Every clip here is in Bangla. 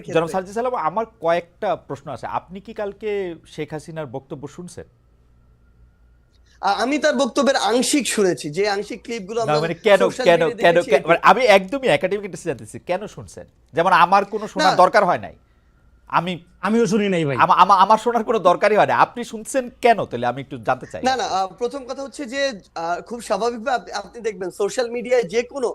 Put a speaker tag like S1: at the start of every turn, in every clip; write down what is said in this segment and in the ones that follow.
S1: জনাব সার্জি সালাম আমার কয়েকটা প্রশ্ন আছে। আপনি কি কালকে শেখ হাসিনার বক্তব্য শুনছেন?
S2: আমি তার বক্তব্যের আংশিক শুনেছি। যে আংশিক ক্লিপগুলো আমরা
S1: মানে কেন কেন কেন মানে আমি একদমই একাডেমিক ইন্টারেস্ট জানতেছি কেন শুনছেন? যেমন আমার কোনো শোনার দরকার হয় নাই। আমি
S3: আমিও শুনি নাই ভাই।
S1: আমা- আমা- আমার শোনার কোনো দরকারই হয় না আপনি শুনছেন কেন? তাহলে আমি একটু জানতে চাই।
S2: না না প্রথম কথা হচ্ছে যে আহ, খুব স্বাভাবিকভাবে আপনি- আপনি দেখবেন সোশ্যাল মিডিয়ায় যে কোনো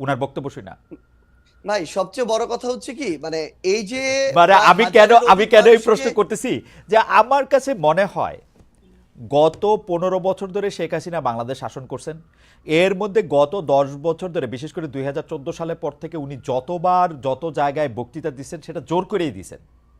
S1: উনার বক্তব্য শুনে
S2: ভাই সবচেয়ে বড় কথা হচ্ছে কি মানে এই যে
S1: মানে আমি কেন আমি কেন এই প্রশ্ন করতেছি? যে আমার কাছে মনে হয় গত পনেরো বছর ধরে শেখ হাসিনা বাংলাদেশ শাসন করছেন। এর মধ্যে গত দশ বছর ধরে বিশেষ করে দুই সালের পর থেকে উনি যতবার যত জায়গায় বক্তৃতা দিচ্ছেন সেটা জোর করেই দিছেন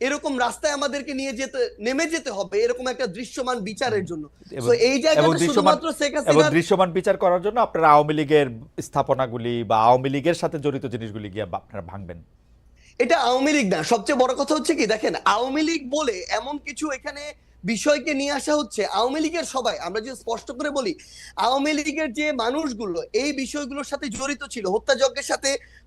S2: এরকম রাস্তায় আমাদেরকে নিয়ে যেতে নেমে যেতে হবে এরকম একটা দৃশ্যমান বিচারের জন্য। তো এই জায়গাটা
S1: দৃশ্যমান
S2: শুধুমাত্র শেখ
S1: এবং
S2: হাসিনার
S1: দৃশ্যমান বিচার করার জন্য আপনারা আওয়ামী লীগের স্থাপনাগুলি বা আওয়ামী লীগের সাথে জড়িত জিনিসগুলি গিয়ে আপনারা ভাঙবেন।
S2: এটা আওয়ামী লীগ না সবচেয়ে বড় কথা হচ্ছে কি দেখেন আওয়ামী লীগ বলে এমন কিছু এখানে বিষয়কে নিয়ে আসা হচ্ছে আওয়ামী লীগের সবাই আমরা যে স্পষ্ট করে বলি আওয়ামী লীগের যে মানুষগুলো এই বিষয়গুলোর সাথে জড়িত ছিল হত্যাযজ্ঞের সাথে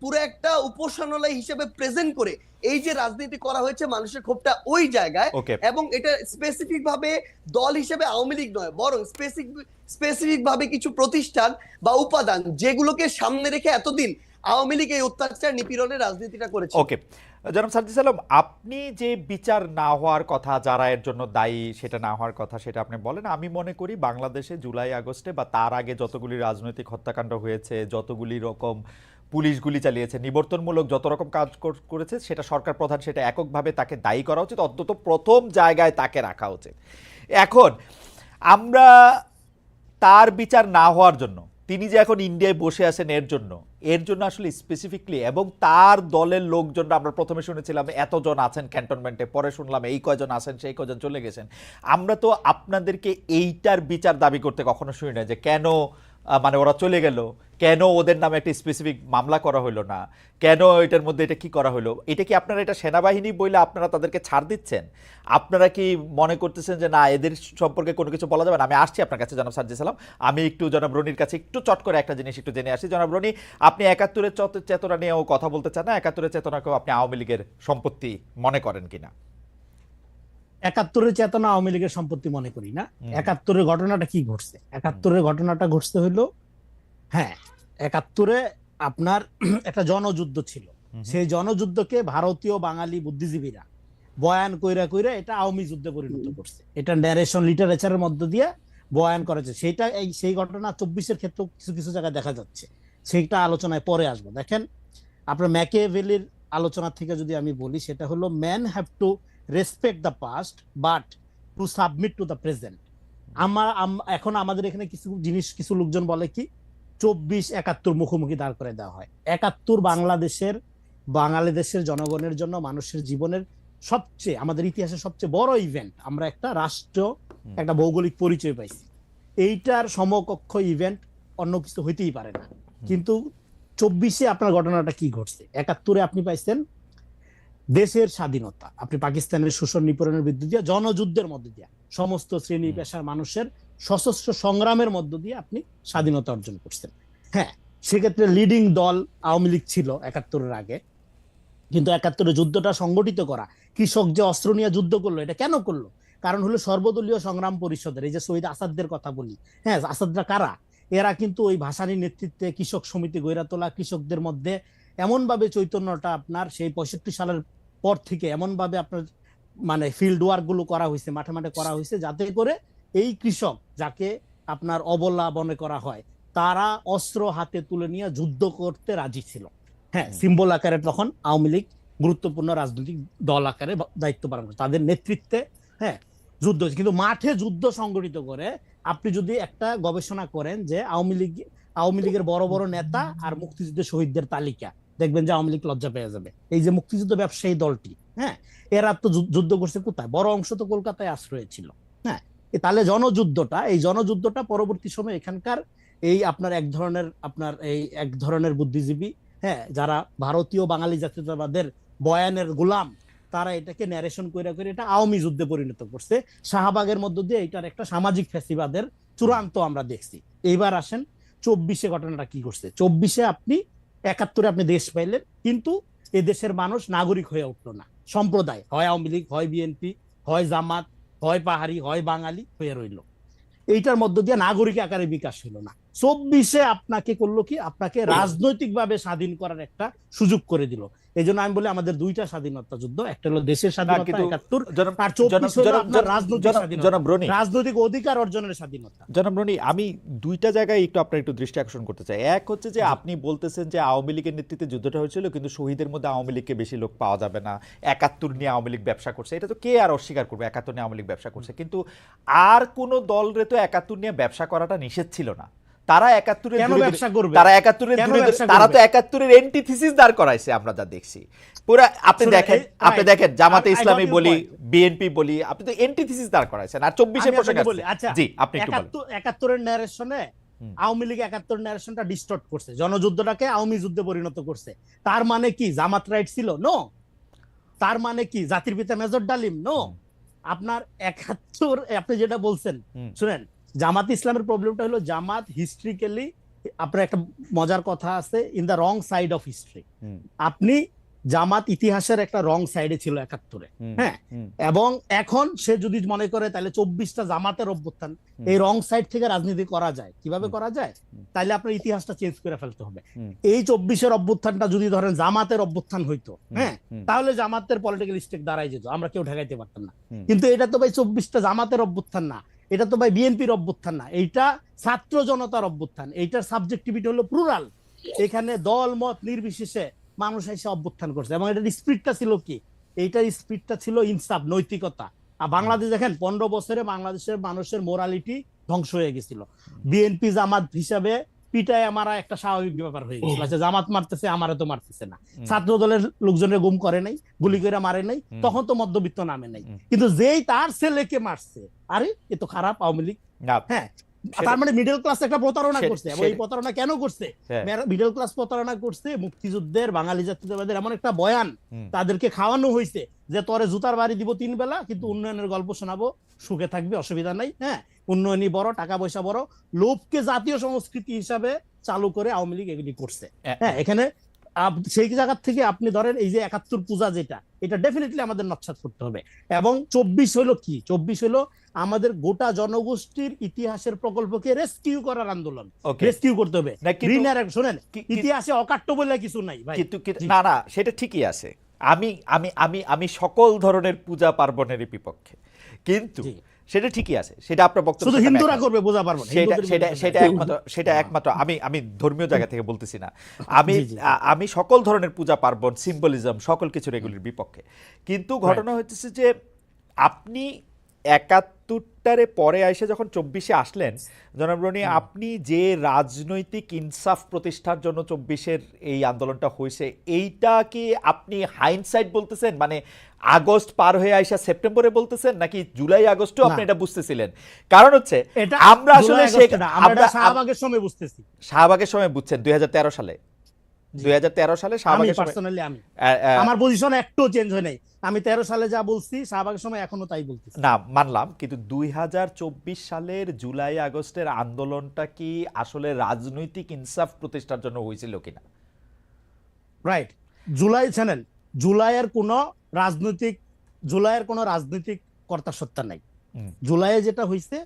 S2: পুরো একটা উপাসনালয় হিসেবে প্রেজেন্ট করে এই যে রাজনীতি করা হয়েছে মানুষের ক্ষোভটা ওই জায়গায় এবং এটা স্পেসিফিক ভাবে দল হিসেবে আওয়ামী লীগ নয় বরং স্পেসিফিক স্পেসিফিক ভাবে কিছু প্রতিষ্ঠান বা উপাদান যেগুলোকে সামনে রেখে এতদিন আওয়ামী লীগ এই অত্যাচার নিপীড়নের রাজনীতিটা করেছে।
S1: ওকে জনাব সাজ্জিদ সালাম আপনি যে বিচার না হওয়ার কথা যারা এর জন্য দায়ী সেটা না হওয়ার কথা সেটা আপনি বলেন আমি মনে করি বাংলাদেশে জুলাই আগস্টে বা তার আগে যতগুলি রাজনৈতিক হত্যাকাণ্ড হয়েছে যতগুলি রকম পুলিশ গুলি চালিয়েছে। নিবর্তনমূলক যত রকম কাজ করেছে, সেটা সরকার প্রধান সেটা এককভাবে তাকে দায়ী করা উচিত, অন্তত প্রথম জায়গায় তাকে রাখা উচিত। এখন, আমরা তার বিচার না হওয়ার জন্য, তিনি যে এখন ইন্ডিয়ায় বসে আছেন এর জন্য এর জন্য আসলে স্পেসিফিকলি এবং তার দলের লোকজন আমরা প্রথমে শুনেছিলাম এতজন আছেন ক্যান্টনমেন্টে পরে শুনলাম এই কয়জন আছেন, সেই কয়জন চলে গেছেন। আমরা তো আপনাদেরকে এইটার বিচার দাবি করতে কখনো শুনি না যে কেন মানে ওরা চলে গেল, কেন ওদের নামে একটা স্পেসিফিক মামলা করা হলো না? কেন এটার মধ্যে এটা কি করা হলো? এটা কি আপনারা এটা সেনাবাহিনী বলে আপনারা তাদেরকে ছাড় দিচ্ছেন? আপনারা কি মনে করতেছেন যে না, এদের সম্পর্কে কোনো কিছু বলা যাবে না? আমি আসছি আপনার কাছে, জনাব সাজ্জি সালাম। আমি একটু জনাব রনির কাছে একটু চট করে একটা জিনিস একটু জেনে আসি। জনাব রনি, আপনি একাত্তরের চত- চেতনা নিয়েও কথা বলতে চান না? একাত্তরের চেতনাকেও আপনি আওয়ামী লীগের সম্পত্তি মনে করেন কিনা?
S3: একাত্তরের চেতনা আওয়ামী লীগের সম্পত্তি মনে করি না। একাত্তরের ঘটনাটা কি ঘটছে? একাত্তরের ঘটনাটা ঘটতে হইল হ্যাঁ একাত্তরে আপনার একটা জনযুদ্ধ ছিল। সেই জনযুদ্ধকে ভারতীয় বাঙালি বুদ্ধিজীবীরা বয়ান কইরা কইরা এটা আওয়ামী যুদ্ধে পরিণত করছে। এটা ন্যারেশন লিটারেচারের মধ্য দিয়ে বয়ান করেছে সেটা এই সেই ঘটনা চব্বিশের ক্ষেত্রেও কিছু কিছু জায়গায় দেখা যাচ্ছে। সেইটা আলোচনায় পরে আসব। দেখেন আপনার ম্যাকেভেলির আলোচনা থেকে যদি আমি বলি সেটা হলো man have to respect the past but to submit to the present আমার এখন আমাদের এখানে কিছু জিনিস কিছু লোকজন বলে কি চব্বিশ একাত্তর মুখোমুখি দাঁড় করে দেওয়া হয়। একাত্তর বাংলাদেশের বাঙালি দেশের জনগণের জন্য মানুষের জীবনের সবচেয়ে আমাদের ইতিহাসের সবচেয়ে বড় ইভেন্ট আমরা একটা রাষ্ট্র একটা ভৌগোলিক পরিচয় পাইছি। এইটার সমকক্ষ ইভেন্ট অন্য কিছু হইতেই পারে না। কিন্তু চব্বিশে আপনার ঘটনাটা কি ঘটছে? একাত্তরে আপনি পাইছেন দেশের স্বাধীনতা। আপনি পাকিস্তানের শোষণ নিপীড়নের বিরুদ্ধে দিয়ে জনযুদ্ধের মধ্যে দিয়ে সমস্ত শ্রেণি পেশার মানুষের সশস্ত্র সংগ্রামের মধ্য দিয়ে আপনি স্বাধীনতা অর্জন করছেন। হ্যাঁ সেক্ষেত্রে লিডিং দল আওয়ামী লীগ ছিল একাত্তরের আগে। কিন্তু একাত্তরে যুদ্ধটা সংগঠিত করা কৃষক যে অস্ত্র নিয়ে যুদ্ধ করল এটা কেন করল? কারণ হলো সর্বদলীয় সংগ্রাম পরিষদের এই যে শহীদ আসাদদের কথা বলি হ্যাঁ আসাদরা কারা? এরা কিন্তু ওই ভাসানির নেতৃত্বে কৃষক সমিতি গইরা তোলা কৃষকদের মধ্যে এমনভাবে চৈতন্যটা আপনার সেই পঁয়ষট্টি সালের পর থেকে এমনভাবে আপনার মানে ফিল্ড ওয়ার্কগুলো করা হয়েছে মাঠে মাঠে করা হয়েছে যাতে করে এই কৃষক যাকে আপনার অবলা মনে করা হয় তারা অস্ত্র হাতে তুলে নিয়ে যুদ্ধ করতে রাজি ছিল। হ্যাঁ সিম্বল আকারে তখন আওয়ামী লীগ গুরুত্বপূর্ণ রাজনৈতিক দল আকারে দায়িত্ব পালন করে। তাদের নেতৃত্বে হ্যাঁ যুদ্ধ কিন্তু মাঠে যুদ্ধ সংগঠিত করে আপনি যদি একটা গবেষণা করেন যে আওয়ামী লীগ, আওয়ামী লীগের বড় বড় নেতা আর মুক্তিযুদ্ধের শহীদদের তালিকা, দেখবেন যে আওয়ামী লীগ লজ্জা পেয়ে যাবে। এই যে মুক্তিযুদ্ধ ব্যবসায়ী দলটি হ্যাঁ এরা তো যুদ্ধ করছে কোথায়? বড় অংশ তো কলকাতায় আশ্রয় ছিল হ্যাঁ। তাহলে জনযুদ্ধটা, এই জনযুদ্ধটা পরবর্তী সময় এখানকার এই আপনার এক ধরনের, আপনার এই এক ধরনের বুদ্ধিজীবী হ্যাঁ যারা ভারতীয় বাঙালি জাতীয়তাবাদের বয়ানের গোলাম তারা এটাকে ন্যারেশন করে করে এটা আওয়ামী যুদ্ধে পরিণত করছে। শাহবাগের মধ্য দিয়ে এটার একটা সামাজিক ফ্যাসিবাদের চূড়ান্ত আমরা দেখছি। এইবার আসেন, চব্বিশে ঘটনাটা কি করছে চব্বিশে আপনি, একাত্তরে আপনি দেশ পাইলেন, কিন্তু এ দেশের মানুষ নাগরিক হয়ে উঠল না। সম্প্রদায়, হয় আওয়ামী লীগ, হয় বিএনপি হয় জামাত, হয় পাহাড়ি, হয় বাঙালি হয়ে রইল। এইটার মধ্য দিয়ে নাগরিক আকারে বিকাশ হলো না। চব্বিশে আপনাকে করল কি? আপনাকে রাজনৈতিকভাবে স্বাধীন করার একটা সুযোগ করে দিল। এই জন্য আমি বলি আমাদের দুইটা স্বাধীনতা যুদ্ধ একটা হলো দেশের স্বাধীনতা একাত্তর আর চব্বিশ হলো আপনার রাজনৈতিক স্বাধীনতা। রাজনৈতিক অধিকার অর্জনের স্বাধীনতা।
S1: জনাব আমি দুইটা জায়গায় একটু আপনার একটু দৃষ্টি আকর্ষণ করতে চাই। এক হচ্ছে যে আপনি বলতেছেন যে আওয়ামী লীগের নেতৃত্বে যুদ্ধটা হয়েছিল কিন্তু শহীদের মধ্যে আওয়ামী লীগকে বেশি লোক পাওয়া যাবে না। একাত্তর নিয়ে আওয়ামী লীগ ব্যবসা করছে। এটা তো কে আর অস্বীকার করবে? একাত্তর নিয়ে আওয়ামী লীগ ব্যবসা করছে। কিন্তু আর কোন দলরে তো একাত্তর নিয়ে ব্যবসা করাটা নিষেধ ছিল না। তারা একাত্তরের
S3: ব্যবসা করবে?
S1: তারা একাত্তরের তারা তো? একাত্তরের এন্টিথিসিস দাঁড় করাইছে আমরা যা দেখছি। পুরো আপনি দেখেন আপনি দেখেন জামাতে ইসলামী বলি বিএনপি বলি আপনি তো এন্টিথিসিস দাঁড় করাইছেন আর চব্বিশে গেছে
S3: আচ্ছা,
S1: জি আপনি একটু বলেন।
S3: একাত্তরের ন্যারেশনে আওয়ামী লীগ একাত্তর ন্যারেশনটা ডিস্টর্ট করছে। জনযুদ্ধটাকে আওয়ামী যুদ্ধে পরিণত করছে। তার মানে কি জামাত রাইট ছিল? নো তার মানে কি জাতির পিতা মেজর ডালিম? নো আপনার একাত্তর আপনি যেটা বলছেন শুনেন জামাত ইসলামের প্রবলেমটা হলো জামাত হিস্ট্রিক্যালি আপনার একটা মজার কথা আছে in the wrong side of history আপনি জামাত ইতিহাসের একটা রং সাইডে ছিল একাত্তরে হ্যাঁ? এবং এখন সে যদি মনে করে তাহলে চব্বিশটা জামাতের অভ্যুত্থান এই রং সাইড থেকে রাজনীতি করা যায়। কীভাবে করা যায়? তাহলে আপনার ইতিহাসটা চেঞ্জ করে ফেলতে হবে। এই চব্বিশের অভ্যুত্থানটা যদি ধরেন জামাতের অভ্যুত্থান হইতো হ্যাঁ? তাহলে জামাতের পলিটিক্যাল স্টেক দাঁড়াই যেত আমরা কেউ ঠেকাইতে পারতাম না। কিন্তু এটা তো ভাই চব্বিশটা জামাতের অভ্যুত্থান না। এটা তো ভাই বিএনপির অভ্যুত্থান না, এইটা ছাত্র জনতার অভ্যুত্থান, এইটার সাবজেক্টিভিটি হলো প্লুরাল এখানে দল, মত নির্বিশেষে মানুষ এসে অভ্যুত্থান করছে এবং এটার স্পিডটা ছিল কি? এইটার স্পিডটা ছিল ইনসাফ, নৈতিকতা। আর বাংলাদেশ দেখেন, পনেরো বছরে বাংলাদেশের মানুষের মোরালিটি ধ্বংস হয়ে গেছিল। বিএনপি জামাত হিসাবে পিটায় আমার একটা স্বাভাবিক ব্যাপার হয়ে গেছিল আচ্ছা জামাত মারতেছে আমার তো মারতেছে না। ছাত্র দলের লোকজনের গুম করে নাই গুলি করে মারে নাই তখন তো মধ্যবিত্ত নামে নাই। কিন্তু যেই তার ছেলেকে মারছে আরে এ তো খারাপ আওয়ামী লীগ। হ্যাঁ তার মানে মিডল ক্লাস একটা প্রতারণা করছে। এবং এই প্রতারণা কেন করছে?
S1: হ্যাঁ,
S3: মিডল ক্লাস প্রতারণা করছে মুক্তিযুদ্ধের বাঙালি জাতীয়তাবাদের এমন একটা বয়ান তাদেরকে খাওয়ানো হয়েছে যে তোরে জুতার বাড়ি দিব তিন বেলা কিন্তু উন্নয়নের গল্প শোনাবো সুখে থাকবে অসুবিধা নাই হ্যাঁ? উন্নয়নই বড় টাকা পয়সা বড়। লোভকে জাতীয় সংস্কৃতি হিসাবে চালু করে আওয়ামী লীগ এগুলি করছে।
S1: হ্যাঁ,
S3: এখানে সেই জায়গা থেকে আপনি ধরেন এই যে একাত্তর পূজা যেটা এটা ডেফিনেটলি আমাদের নচ্ছাদ করতে হবে। এবং চব্বিশ হলো কি? চব্বিশ হলো আমাদের গোটা জনগোষ্ঠীর ইতিহাসের প্রকল্পকে রেস্কিউ করার আন্দোলন। রেস্কিউ করতে হবে। শোনেন ইতিহাসে অকাট্য বলে কিছু নাই ভাই।
S1: কিন্তু না না সেটা ঠিকই আছে। আমি আমি আমি আমি সকল ধরনের পূজা পার্বণের বিপক্ষে। কিন্তু সেটা ঠিকই আছে। সেটা আপনার বক্তব্য
S3: শুধু হিন্দুরা করবে বোঝা পারব
S1: সেটা সেটা সেটা একমাত্র সেটা একমাত্র আমি আমি ধর্মীয় জায়গা থেকে বলতেছি না। আমি আমি সকল ধরনের পূজা পার্বণ সিম্বলিজম সকল কিছুর এগুলির বিপক্ষে। কিন্তু ঘটনা হচ্ছে যে আপনি একাত্তরটারে পরে এসে যখন চব্বিশে আসলেন জনাব রনি আপনি যে রাজনৈতিক ইনসাফ প্রতিষ্ঠার জন্য চব্বিশের এই আন্দোলনটা হয়েছে এইটা কি আপনি হাইনসাইড বলতেছেন? মানে আগস্ট পার হয়ে আইসা সেপ্টেম্বরে বলতেছেন নাকি জুলাই আগস্টও আপনি এটা বুঝতেছিলেন? কারণ হচ্ছে আমরা আসলে
S3: আমরা শাহবাগের সময় বুঝতেছি।
S1: শাহবাগের সময় বুঝছেন দুই হাজার
S3: তেরো সালে।
S1: দুই সালে শাহবাগের সময়
S3: আমার পজিশন একটু চেঞ্জ হয় নাই। আমি তেরো সালে যা বলছি শাহবাগের সময় এখনও তাই বলতেছি।
S1: না মানলাম কিন্তু দুই সালের জুলাই আগস্টের আন্দোলনটা কি আসলে রাজনৈতিক ইনসাফ প্রতিষ্ঠার জন্য হয়েছিল কিনা?
S3: রাইট জুলাই চ্যানেল জুলাইয়ের কোনো রাজনৈতিক জুলাইয়ের কোনো রাজনৈতিক কর্তা সত্তা নাই। জুলাইয়ে যেটা হয়েছে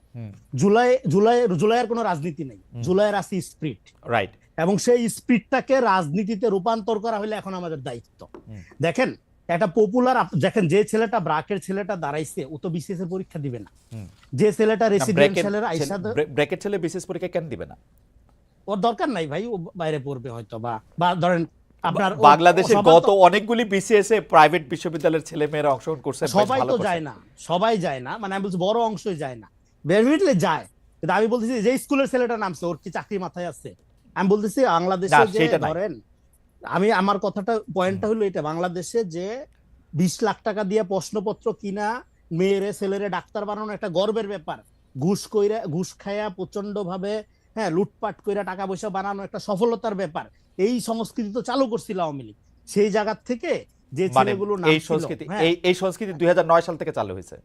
S3: জুলাই জুলাই জুলাইয়ের কোনো রাজনীতি নেই। জুলাইয়ের আছে স্প্রিট
S1: রাইট
S3: এবং সেই স্পিডটাকে রাজনীতিতে রূপান্তর করা হলে এখন আমাদের দায়িত্ব। দেখেন একটা পপুলার দেখেন যে ছেলেটা ব্রাকের ছেলেটা দাঁড়াইছে ও তো বিসিএস এর পরীক্ষা দিবে না। যে ছেলেটা রেসিডেন্সিয়ালের আইসা তো-
S1: ছেলে বিশেষ পরীক্ষা কেন দিবে না?
S3: ওর দরকার নাই ভাই ও বাইরে পড়বে হয়তো বা বা ধরেন আপনার সবার
S1: গত অনেকগুলি বিসিএস এ প্রাইভেট বিশ্ববিদ্যালয়ের ছেলে মেয়েরা অংশগ্রহণ করছে
S3: সবাই তো যায় না সবাই যায় না মানে আমি বলছি বড় অংশই যায় না। ডেফিনেটলি যায়। কিন্তু আমি বলতেছি যে স্কুলের ছেলেটা নামছে ওর কি চাকরি মাথায় আছে? আমি বলতেছি বাংলাদেশে যে ধরেন আমি আমার কথাটা পয়েন্টটা হলো এটা বাংলাদেশে যে বিশ লাখ টাকা দিয়ে প্রশ্নপত্র কিনা মেয়েরে ছেলেরে ডাক্তার বানানো একটা গর্বের ব্যাপার। ঘুষ কইরা ঘুষ খায়া প্রচণ্ড ভাবে হ্যাঁ লুটপাট কইরা টাকা পয়সা বানানো একটা সফলতার ব্যাপার। এই সংস্কৃতি তো চালু করছিল আওয়ামী লীগ। সেই জায়গা থেকে যে
S1: মানে
S3: ছেলেগুলো
S1: এই সংস্কৃতি
S3: হ্যাঁ,
S1: এই এই সংস্কৃতি দুই হাজার নয় সাল থেকে চালু হয়েছে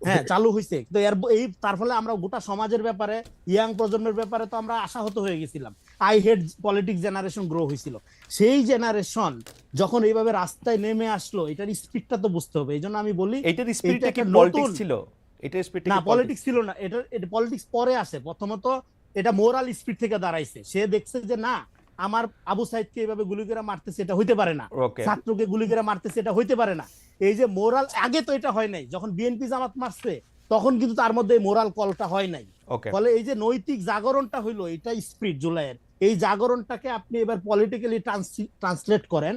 S3: হ্যাঁ চালু হয়েছে তো এর এই তার ফলে আমরা গোটা সমাজের ব্যাপারে ইয়াং প্রজন্মের ব্যাপারে তো আমরা আশাহত হয়ে গেছিলাম। I hate politics generation grow হয়েছিল। সেই জেনারেশন যখন এইভাবে রাস্তায় নেমে আসলো এটার স্পিডটা তো বুঝতে হবে। এই জন্য আমি বলি
S1: এইটার স্পিরিটটা কি পলিটিক্স ছিল? এটার স্পিরিটটা
S3: না পলিটিক্স ছিল না। এটা এটা পলিটিক্স পরে আসে। প্রথমত এটা মোরাল স্পিড থেকে দাঁড়াইছে। সে দেখছে যে না আমার আবু সাইদকে এইভাবে গুলি করে মারতেছে এটা হইতে পারে না। ছাত্রকে গুলি করে মারতেছে এটা হইতে পারে না। এই যে মোরাল আগে তো এটা হয় নাই। যখন বিএনপি জামাত মারছে তখন কিন্তু তার মধ্যে মোরাল কলটা হয় নাই। ফলে এই যে নৈতিক জাগরণটা হইল এটা স্পিড জুলাইয়ের। এই জাগরণটাকে আপনি এবার পলিটিক্যালি ট্রান্সলেট করেন।